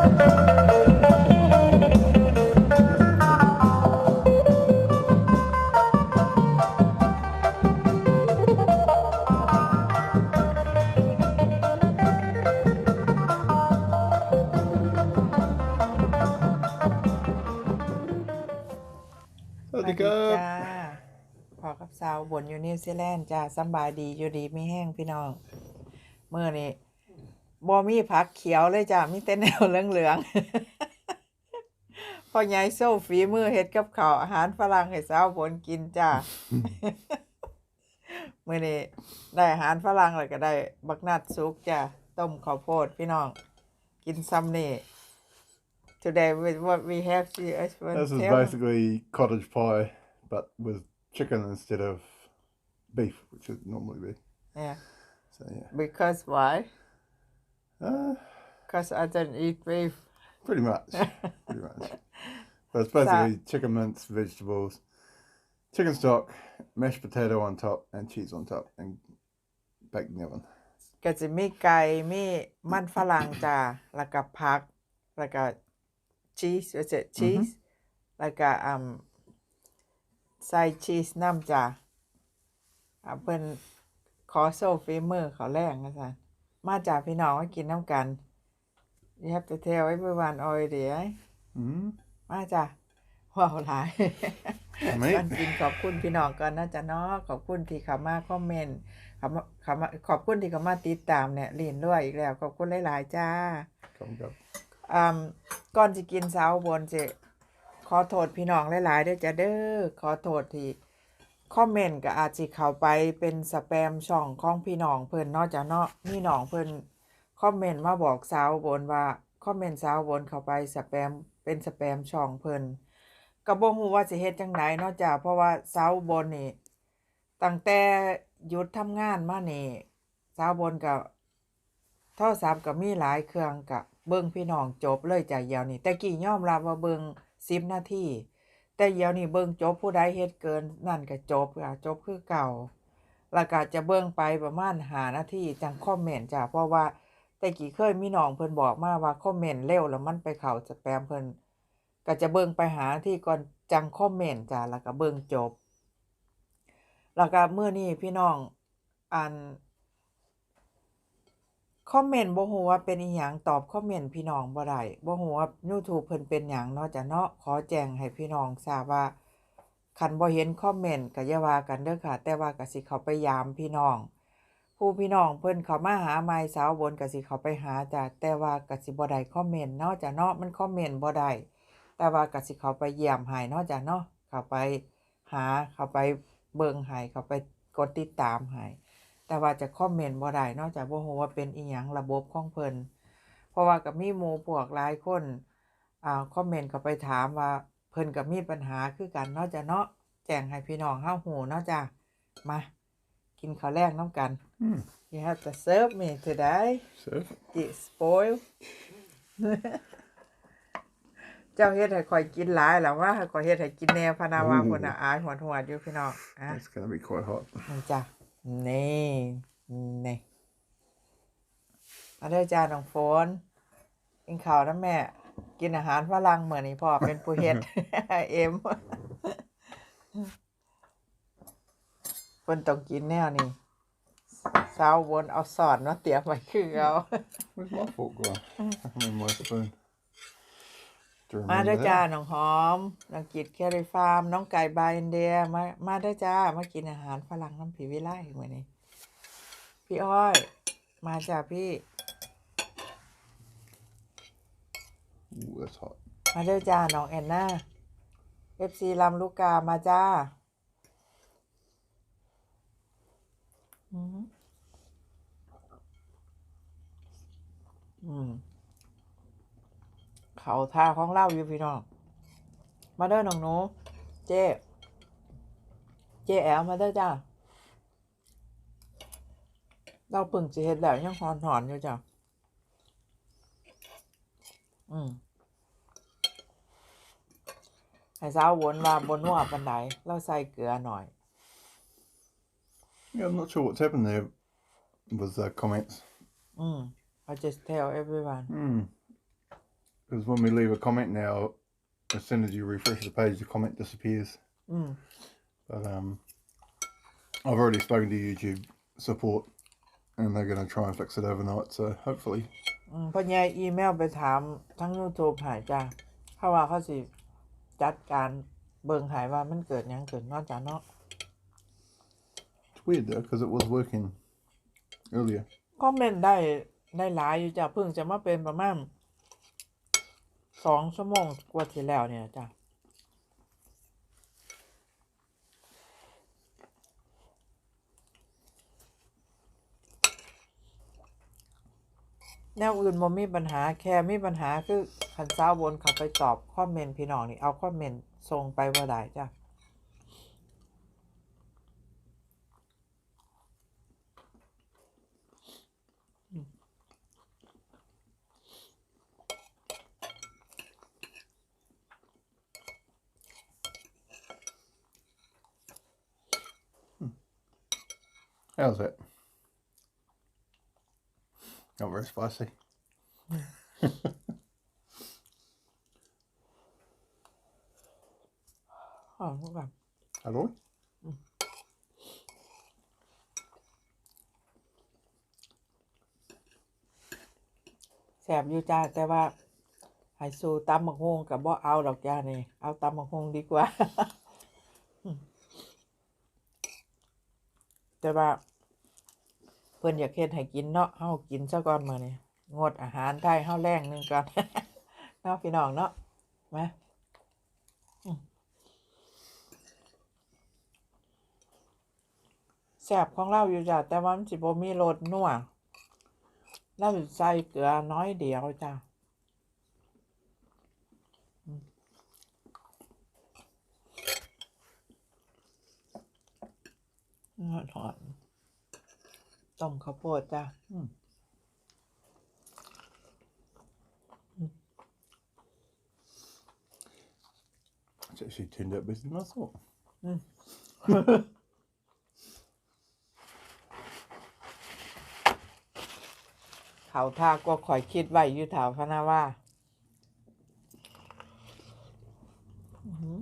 สวัสดีครับจ้าพอกับสาวบนอยู่นิวซีแลนด์จ้าสบายดีอยู่ดีไม่แห้งพี่น้อง เมื่อนี้ บอมีผักเขียวเลยจ้ามีแต่แนวเหลืองๆพอใหญ่โซ่ฝีมือเฮ็ดกับข้าวอาหารฝรั่งให้สาวบนกินจ้าเมื่อนี้ได้อาหารฝรั่งแล้วก็ได้บักนัดซุกจ้าต้มข้าวโพดพี่น้อง กินซ้ำนี่ today with what we have to This is tell me. basically cottage pie, but with chicken instead of beef, which would normally be. yeah So yeah, because why uh, Because I don't eat beef. pretty much, pretty much. But it's basically chicken mince, vegetables, chicken stock, mashed potato on top, and cheese on top, and baked in the oven. ก็จะมีไก่มีมันฝรั่งจ้าแล้วก็ผักแล้วก็ชีสว่าจะชีสแล้วก็อืมใส่ชีสน้ำจ้าอ่าเพิ่นขอโซฟีมือเขาแรงนะจ๊ะ มาจากพี่น้องมากินน้ำกัน you have to tell everyone already ไอ้ Mm. มาจ้ะว้าวหลายไม่ก่อนกินขอบคุณพี่น้องก่อนนะจ๊ะเนาะขอบคุณที่เข้ามาคอมเมนต์เข้ามาเข้ามาขอบคุณที่เข้ามาติดตามเนี่ยลีนด้วยอีกแล้ว ขอบคุณหลายๆจ้า Come go. อ่าก่อนจะกินเช้าบนจะขอโทษพี่น้องหลายๆด้วยจ้ะเด้อขอโทษที่ คอมเมนต์ก็อาจสิเข้าไปเป็นสแปมช่องของพี่น้องเพิ่นนาะจ้ะเนาะมีน้องเพิ่นคอมเมนต์มาบอกสาวบนว่าคอมเมนต์สาวบนเข้าไปสแปมเป็นสแปมช่องเพิ่นก็บ่ฮู้ว่าสิเฮ็ดจังไดเนาะจ้ะเพราะว่าสาวบนนี่ตั้งแต่หยุดทำงานมานี่สาวบนก็โทรศัพท์ก็มีหลายเครื่องก็เบิ่งพี่น้องจบเลยจ้ะเดี๋ยวนี้แต่กี้ยอมรับว่าเบิ่ง10นาที แต่เดี๋ยวนี้เบิ่งจบผู้ใดเฮ็ดเกินนั่นก็จบค่ะจบคือเก่าแล้วก็จะเบิ่งไปประมาณ5นาทีจังคอมเมนต์จ้ะเพราะว่าแต่กี้เคยมีน้องเพิ่นบอกมาว่าคอมเมนต์เร็วแล้วมันไปเข้าสแปมเพิ่นก็จะเบิ่งไปหาที่ก่อนจังคอมเมนต์จ้ะแล้วก็เบิ่งจบ แล้วก็มื้อนี้พี่น้องอ่าน คอมเมนต์บ่ฮู้ว่าเป็นอีหยังตอบคอมเมนต์พี่น้องบ่ได้บ่ฮู้ว่า YouTube เพิ่นเป็นหยังเนาะจ้ะเนาะขอแจ้งให้พี่น้องทราบว่าคันบ่เห็นคอมเมนต์ก็อย่าว่ากันเด้อค่ะ แต่ว่าก็สิเข้าไปยามพี่น้อง ผู้พี่น้องเพิ่นเข้ามาหาใหม่สาวบนก็สิเข้าไปหาจ้ะแต่ว่าก็สิบ่ได้คอมเมนต์เนาะจ้ะเนาะมันคอมเมนต์บ่ได้แต่ว่าก็สิเขาไปเยี่ยมให้เนาะจ้ะเนาะเขาไปหาเขาไปเบิ่งให้เขาไปกดติดตามให้ แต่ว่าจะคอมเมนต์บ่ได้เนาะจ้ะบ่ฮู้ว่าเป็นอีหยังระบบของเพิ่นเพราะว่าก็มีหมู่พวกหลายคนอ่าคอมเมนต์เข้าไปถามว่าเพิ่นก็มีปัญหาคือกันเนาะจ้ะเนาะแจ้งให้พี่น้องเฮาฮู้เนาะจ้ะมา กินข้าวแรกน้ำกัน Mm. you have to serve me today Serve. get spoiled เจ้าเฮ็ดให้ข่อยกินหลายแล้วว่าให้ข่อยเฮ็ดให้กินแนวพะนาวาโอ้คนน่ะอายหัวหัวอยู่พี่น้องอะ It's going to be quite hot. นี่จ้ะ นี่นี่มาเด้อจ้าน้องโฟนกินข้าวนะแม่ กินอาหารฝรั่งเหมือนนี่พ่อเป็นผู้เฮ็ดเอ็มเพิ่นต้องกินแนวนี้สาวบนเอาสอนเนาเตรียมไว้คือเอา Where's my fork gone? I can my spoon. To มา remember เด้อจ้า that. น้องหอมน้องกิดแคริฟาร์ม น้องไก่บายอินเดียมามาเด้อจ้ามากินอาหารฝรั่งน้ำผีวิไลเหมือนนี้ พี่อ้อย มาจ้าพี่ Ooh, that's hot. มาเด้อจ้าน้องแอนนาเอฟซีลำลูกกามาจ้าอืมอืม เขาท่าของเล่าอยู่พี่น้อง มาเด้อน้องหนูเจ๊เจ๊แอลมาเด้อจ้าเราเพิ่งจะเห็ดแล้วยังหอนหอนๆอยู่จ้ะอืมให้สาววนว่าบนนัวปันไดเราใส่เกลือหน่อย Yeah, I'm not sure what's happened there with the comments. อืม I just tell everyone Mm. because when we leave a comment now, as soon as you refresh the page, the comment disappears. อืม But um, I've already spoken to YouTube support, and they're going to try and fix it overnight. So hopefully, อืมเพ่อแย่อีเมลไปถามทั้ง YouTube หายจ้าเขาว่าเขาสิจัดการเบิ่งหายว่ามันเกิดหยังเกิดเนอกจากเนาะ it's weird though because it was working earlier. คอมเมนต์ได้ได้หลายอยู่จ้ะเพิ่งจะมาเป็นประมาณ สองชั่วโมงกว่าที่แล้วเนี่ยจ้ะแนวอื่นบ่มีปัญหาแค่มีปัญหาคือคันซ้าวนขับไปตอบคอมเมนต์พี่น้องนี่เอาคอมเมนต์ส่งไปว่าได้จ้ะ How's it? Not very spicy. อ๋อทุกคน Hello. แสบอยู่จ้า แต่ว่าไฮซูตำบักฮงกับบ่เอาดอกจ้านี่ เอาตำบักฮงดีกว่า แต่ว่า เพิ่อนอยากเฮ็ดให้กินเนาะเฮากินซะก่อนมื้อนี้งดอาหารไทยเฮาแรงหนึงก่อนเนาะพี่น้องเนาะมาอืมแซ่บของเราอยู่จ้ะแต่ว่ามันสิบ่มีรสนัวเราใส่เกลือน้อยเดียวจ้ะอืมเนื้อ ถอนต้มข้าวโพดจ้ะ Mm. It's actually turned out better than I thought. เขาท่าก็คอยคิดไว้อยู่แถวพะนาว่า อื้อ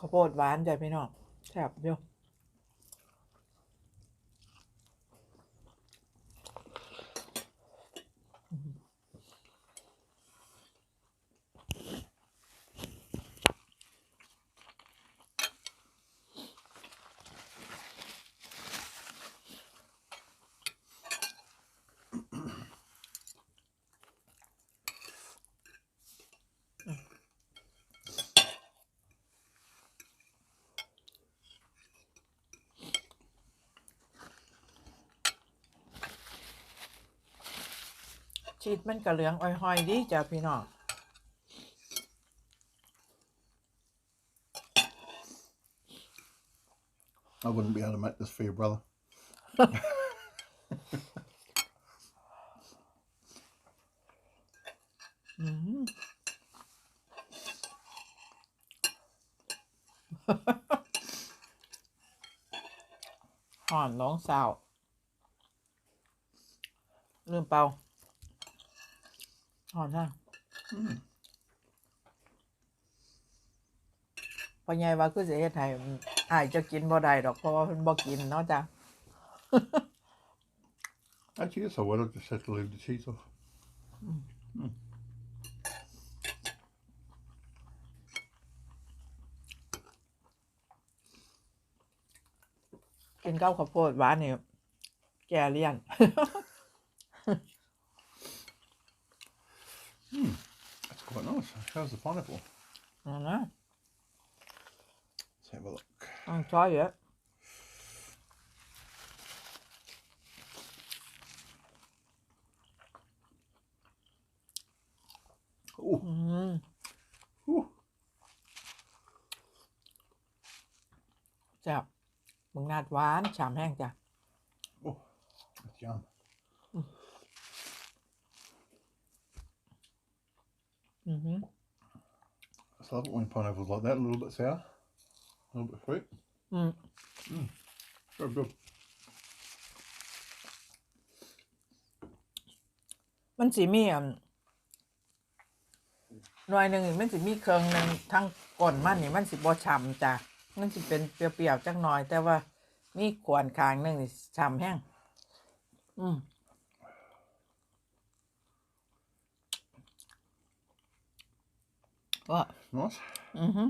ข้าวโพดหวานจ้ะพี่น้องแซ่บเยู่ ชีดมันกระเหลืองอ้อยๆดีจ้ะพี่น้อง I wouldn't be able to make this for your brother. อืมห่อนร้ องสาวลืมเปล่าห่อนนะพอใหญ่ว่าคือสิเฮ็ดให้อายจะกินบ่ได้ดอกเพราะว่าเพิ่นบ่กินเนาะจ้ะ Actually, yes, I would. I just had to leave the cheese off. กินข้าวข้าวโพดหวานนี่แก่เลี่ยน That's quite nice. How's the pineapple? เอานะ Let's have a look. อ่างช้อยเยอะ Oh, อืม ooh. แซ่บมึงนาดหวานฉ่ำแห้งจ้ะ oh, that's yum. อือหือ I love it when pineapple's like that, a little bit sour, a little bit sweet. อืม Good, good. มันสิมีอะหน่วยหนึ่งมันสิมีเครื่องหนึ่งทั้งก้นมันนี่มันสิบ่ฉ่ำจ้ะมันสิเป็นเปรี้ยวๆจักหน่อย แต่ว่ามีขวนคางหนึ่งนี่ฉ่ำแห้งอืม ก็ Nice. อือฮึ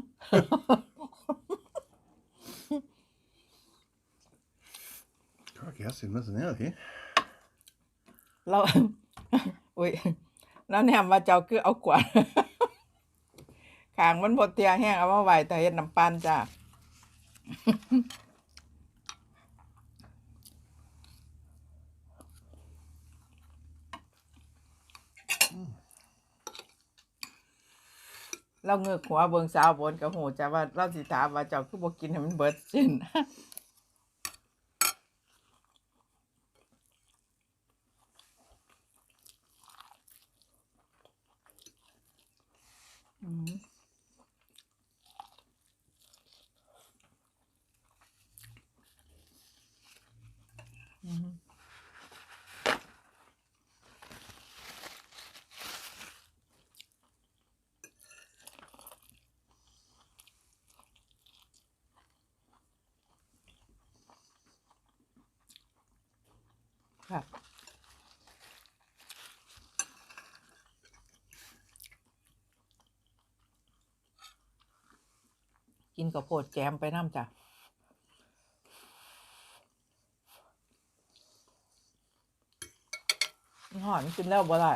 Crikey, I see nothing out here. เราอุ้ยแล้วเนี่ยมาเจ้าคือเอาขวานขางมันบดเตียแห้งเอามาไว้แต่เฮ็ดน้ำปั้นจ้ะ เราเงือกหัวเบิงสาวบนกับหูจ้ะว่าเราสิถามว่าเจ้าคือบ่กินให้มันเบิดสิ้น อืม อืม ครับกินกับโพดแจมไปน้ำจ้ะหอนกินแล้วบ่ได้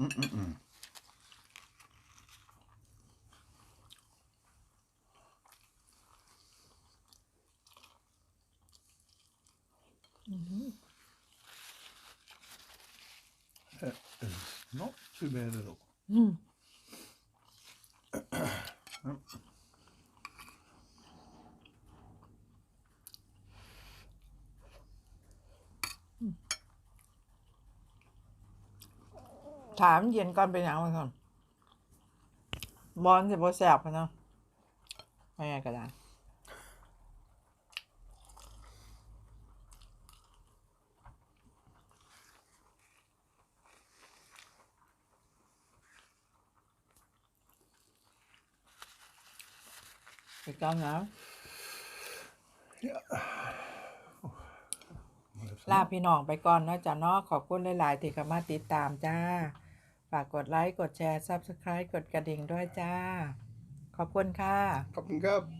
Mm-mm-mm. อือหือ That is not too bad at all. อืมถามเย็นก่อนเป็นย่างไรก่อนบอลสิบ่แสบพะเนาะไม่ไงก็ได้ อีกก้อนนะ Yeah. ลาพี่น้องไปก่อนเนาะจ้ะเนาะขอบคุณหลาย ๆ ที่เข้ามาติดตามจ้า ฝากกดไลค์ กดแชร์ Subscribe กดกระดิ่งด้วยจ้า ขอบคุณค่ะ ขอบคุณครับ